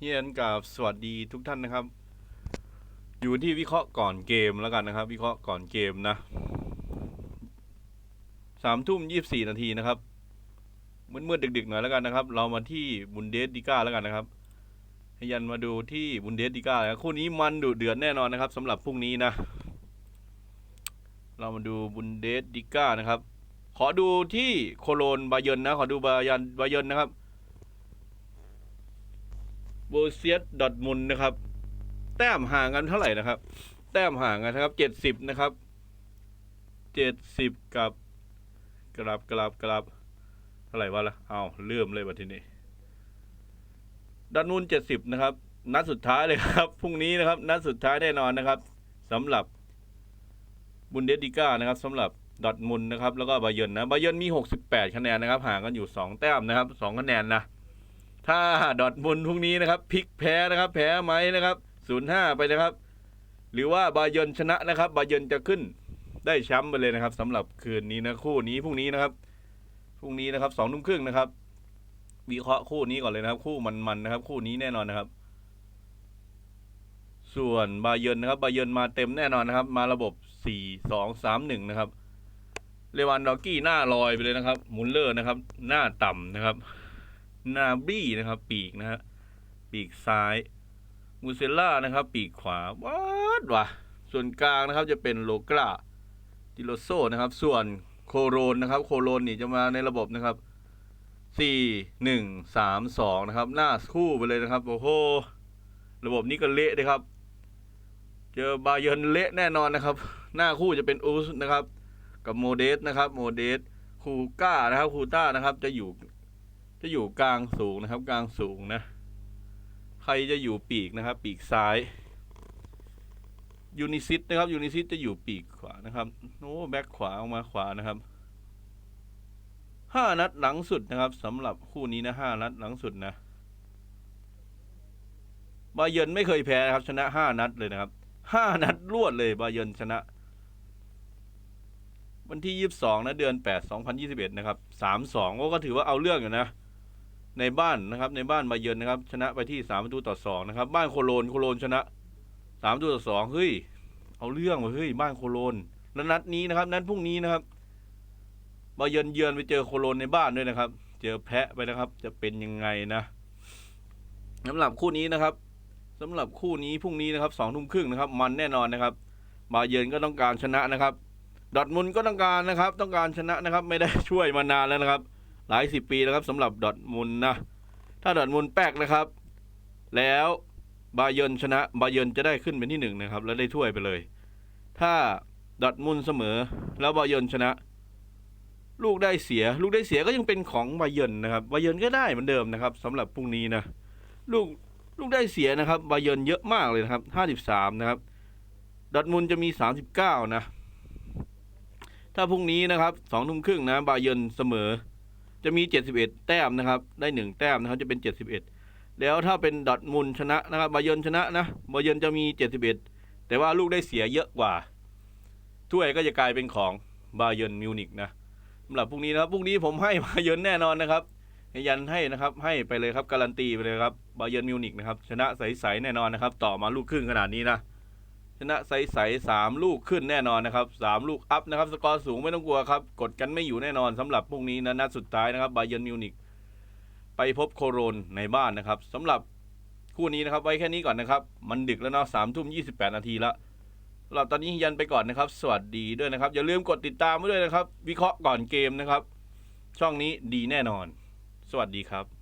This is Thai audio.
เฮียนกับสวัสดีทุกท่านนะครับ อยู่ที่วิเคราะห์ก่อนเกมแล้วกันนะครับ วิเคราะห์ก่อนเกมนะสามทุ่มยี่สี่นาทีนะครับมืดๆดึกๆหน่อยแล้วกันนะครับ เรามาที่บุนเดสดิก้าแล้วกันนะครับให้ยันมาดูที่บุนเดสดิก้าคู่นี้มันดุเดือดแน่นอนนะครับสำหรับพรุ่งนี้นะ เรามาดูบุนเดสดิก้านะครับ ขอดูที่โคโลนบาเยนนะ ขอดูบายันบาเยนนะครับ โบเซียสดอทมุนนะครับ แต้มห่างกันเท่าไหร่นะครับ แต้มห่างกันนะครับเจ็ดสิบนะครับเจ็ดสิบกับกลับกลับกลับเท่าไหร่วะละเอาเริ่มเลยวันทีนี้ดอทมุนเจ็ดสิบนะครับ นัดสุดท้ายเลยครับพรุ่งนี้นะครับ นัดสุดท้ายแน่นอนนะครับสำหรับบุนเดสดิก้านะครับสำหรับดอทมุนนะครับ แล้วก็บาเยิร์นนะบาเยิร์นมีหกสิบแปดคะแนนนะครับ ห่างกันอยู่สองแต้มนะครับสองคะแนนนะ ถ้าดอทมุนพรุ่งนี้นะครับพลิกแพ้นะครับ แพ้ไหมนะครับศูนย์ห้าไปนะครับ หรือว่าบาเยินชนะนะครับ บาเยินจะขึ้นได้แชมป์ไปเลยนะครับสำหรับคืนนี้นะคู่นี้พรุ่งนี้นะครับพรุ่งนี้นะครับสองทุ่มครึ่งนะครับวิเคราะห์คู่นี้ก่อนเลยนะครับ คู่มันๆนะครับ คู่นี้แน่นอนนะครับ ส่วนบาเยินนะครับ บาเยินมาเต็มแน่นอนนะครับ มาระบบสี่สองสามหนึ่งนะครับเลวานดอร์กี้หน้าลอยไปเลยนะครับมุลเลอร์นะครับ หน้าต่ำนะครับ นาบี้นะครับ ปีกนะฮะปีกซ้ายมูเซลล่านะครับ ปีกขวาวัดว่ะส่วนกลางนะครับจะเป็นโลกราดิโลโซนะครับ ส่วนโคโรนนะครับ โคโรนนี่จะมาในระบบนะครับสี่หนึ่งสามสองนะครับ หน้าคู่ไปเลยนะครับ โอ้โห ระบบนี้ก็เละเลยครับ เจอบาเยิร์นเละแน่นอนนะครับ หน้าคู่จะเป็นอูสนะครับ กับโมเดสนะครับ โมเดสคูก้านะครับคูต้านะครับ จะอยู่ จะอยู่กลางสูงนะครับ กลางสูงนะ ใครจะอยู่ปีกนะครับ ปีกซ้ายยูนิซิตนะครับยูนิซิตจะอยู่ปีกขวานะครับโอ้แบ็คขวาออกมาขวานะครับห้านัดหลังสุดนะครับสำหรับคู่นี้นะห้านัดหลังสุดนะบาเยนไม่เคยแพ้นะครับ ชนะห้านัดเลยนะครับห้านัดรวดเลยบาเยนชนะ วันที่ยี่สิบสองนะเดือนแปดสองพันยี่สิบเอ็ดนะครับสามสองก็ถือว่าเอาเรื่องอยู่นะ ในบ้านนะครับ ในบ้านบาเยิร์นนะครับ ชนะไปที่สามประตูต่อสองนะครับ บ้านโคโลนโคโลนชนะสามประตูต่อสองเฮ้ย เอาเรื่องว่ะเฮ้ย บ้านโคโลนแล้วนัดนี้นะครับ นัดพรุ่งนี้นะครับบาเยิร์นเยือนไปเจอโคโลนในบ้านด้วยนะครับ เจอแพะไปนะครับ จะเป็นยังไงนะสำหรับคู่นี้นะครับสำหรับคู่นี้พรุ่งนี้นะครับสองทุ่มครึ่งนะครับ มันแน่นอนนะครับบาเยิร์นก็ต้องการชนะนะครับ ดอทมุนก็ต้องการนะครับ ต้องการชนะนะครับ ไม่ได้ช่วยมานานแล้วนะครับ หลายสิบปีแล้วครับสำหรับดอทมุนนะ ถ้าดอทมุนแป๊กนะครับ แล้วบาเยินชนะบาเยินจะได้ขึ้นเป็นที่หนึ่งนะครับ แล้วได้ถ้วยไปเลย ถ้าดอทมุนเสมอ แล้วบาเยินชนะ ลูกได้เสีย ลูกได้เสียก็ยังเป็นของบาเยินนะครับบาเยินก็ได้เหมือนเดิมนะครับสำหรับพรุ่งนี้นะลูกลูกได้เสียนะครับบาเยินเยอะมากเลยนะครับห้าสิบสามนะครับดอทมุนจะมีสามสิบเก้านะ ถ้าพรุ่งนี้นะครับสองทุ่มครึ่งนะบาเยินเสมอ จะมี 71 แต้มนะครับ ได้หนึ่งแต้มนะครับ จะเป็น 71 แล้วถ้าเป็นดอทมุนชนะนะครับบาเยนชนะนะบาเยนจะมี 71 แต่ว่าลูกได้เสียเยอะกว่า ถ้วยก็จะกลายเป็นของบาเยนมิวนิกนะสำหรับพรุ่งนี้นะครับพรุ่งนี้ผมให้บาเยนแน่นอนนะครับยันให้นะครับ ให้ไปเลยครับ การันตีไปเลยครับบาเยนมิวนิกนะครับ ชนะใสๆแน่นอนนะครับ ต่อมาลูกครึ่งขนาดนี้นะ ชนะใสๆสามลูกขึ้นแน่นอนนะครับสามลูกอัพนะครับ สกอร์สูงไม่ต้องกลัวครับ กดกันไม่อยู่แน่นอนสำหรับพรุ่งนี้นะนัดสุดท้ายนะครับบาเยนมิวนิกไปพบโคโรนในบ้านนะครับสำหรับคู่นี้นะครับไว้แค่นี้ก่อนนะครับ มันดึกแล้วเนาะสามทุ่มยี่สิบแปดนาทีละสำหรับตอนนี้ยันไปก่อนนะครับ สวัสดีด้วยนะครับ อย่าลืมกดติดตามไว้ด้วยนะครับ วิเคราะห์ก่อนเกมนะครับ ช่องนี้ดีแน่นอน สวัสดีครับ